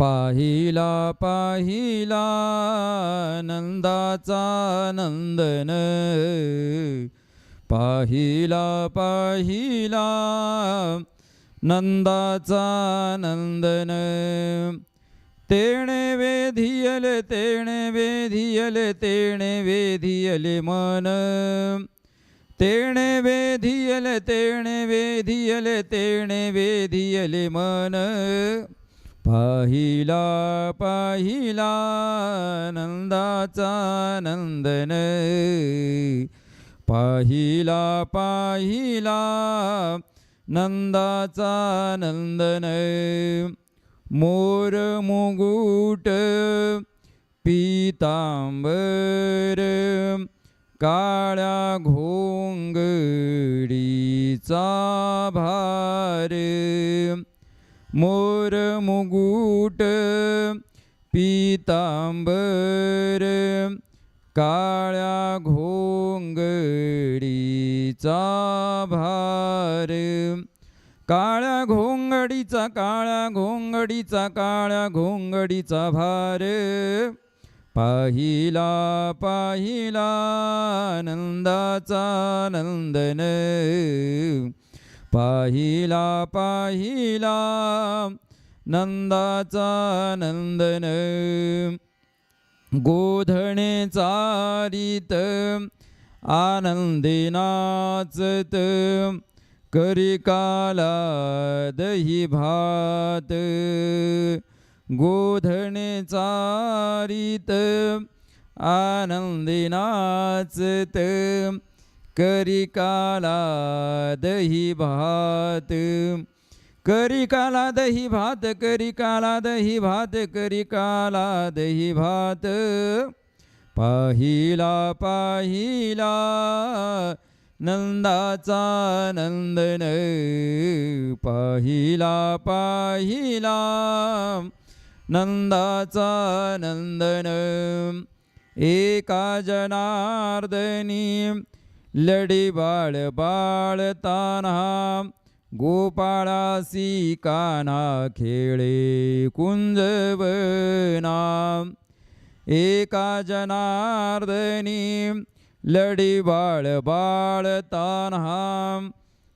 पाहिला पाहिला नंदाचा नंदन. पाहिला पाहिला नंदाचा नंदन. तेणे वेधियल तेणे वेधियल तेणे वेधियल मन. तेणे वेधियल तेणे वेधियल तेणे वेधियल मन. पाहिला पाहिला नंदाचा नंदन. पाहिला पाहिला नंदाचा नंदन. मोर मुगुट पीतांबर काळ्या घोंगडीचा भार. मोर मुगुट पीतांबर काळ्या घोंगडीचा भार. काळ्या घोंगडीचा काळ्या घोंगडीचा काळ्या घोंगडीचा भार. पाहिला पाहिला नंदाचा नंदन. पाहिला पाहिला नंदाचा नंदन गोधणे चारित आनंदे नाचत करी काला दही भात गोधणे चारित आनंदे नाचत करी काला दही भात. करी काला दही भात करी काला दही भात करी काला दही भात. पाहिला पाहिला नंदाचा नंदन. पाहिला पाहिला नंदाचा नंदन. एका जनार्दनी लढी बाळ बाळताना गोपाळासी काना खेळे कुंजवना. एका जनार्दनी लढी बाळ बाळताना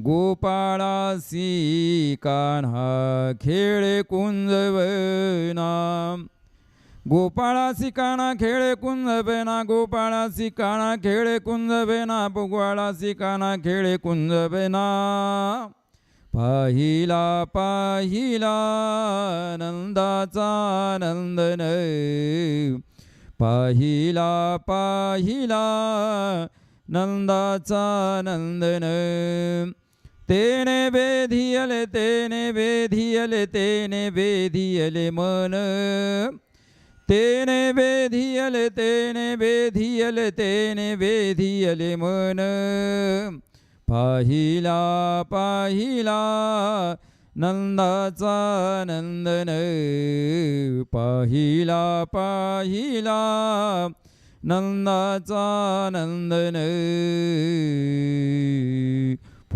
गोपाळासी कान्हा खेळे कुंजवना. गोपाळासी काणा खेळे कुंजबेना गोपाळासी काणा खेळे कुंजबेना भुगवाळासी काणा खेळे कुंजबेना पाहिला पाहिला नंदाचा नंदन. पाहिला पाहिला नंदाचा नंदन. तेने वेधियले तेने वेधियले तेने वेधियले मन. तेने वेधियले तेने वेधियले तेने वेधियले मन. पाहिला पाहिला नंदाचा नंदन. पाहिला पाहिला नंदाचा नंदन.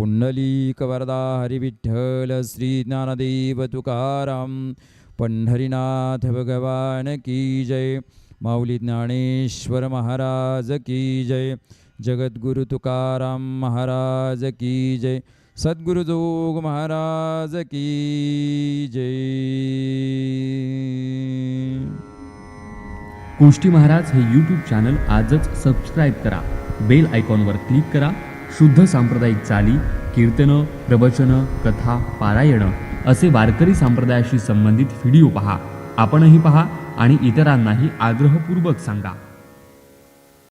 पुंडलीक वरदा हरिविठ्ठल श्री ज्ञानदेव तुकाराम पंढरीनाथ भगवान की जय माऊली ज्ञानेश्वर महाराज की जय जगद्गुरु तुकाराम महाराज की जय सद्गुरु जोग महाराज की जय. गोष्टी महाराज हे यूट्यूब चॅनल आजच सबस्क्राईब करा. बेल आयकॉनवर क्लिक करा. शुद्ध सांप्रदायिक चाली कीर्तनं प्रवचनं कथा पारायणं असे वारकरी संप्रदायाशी संबंधित व्हिडिओ पहा. आपणही पहा आणि इतरांनाही आग्रहपूर्वक सांगा.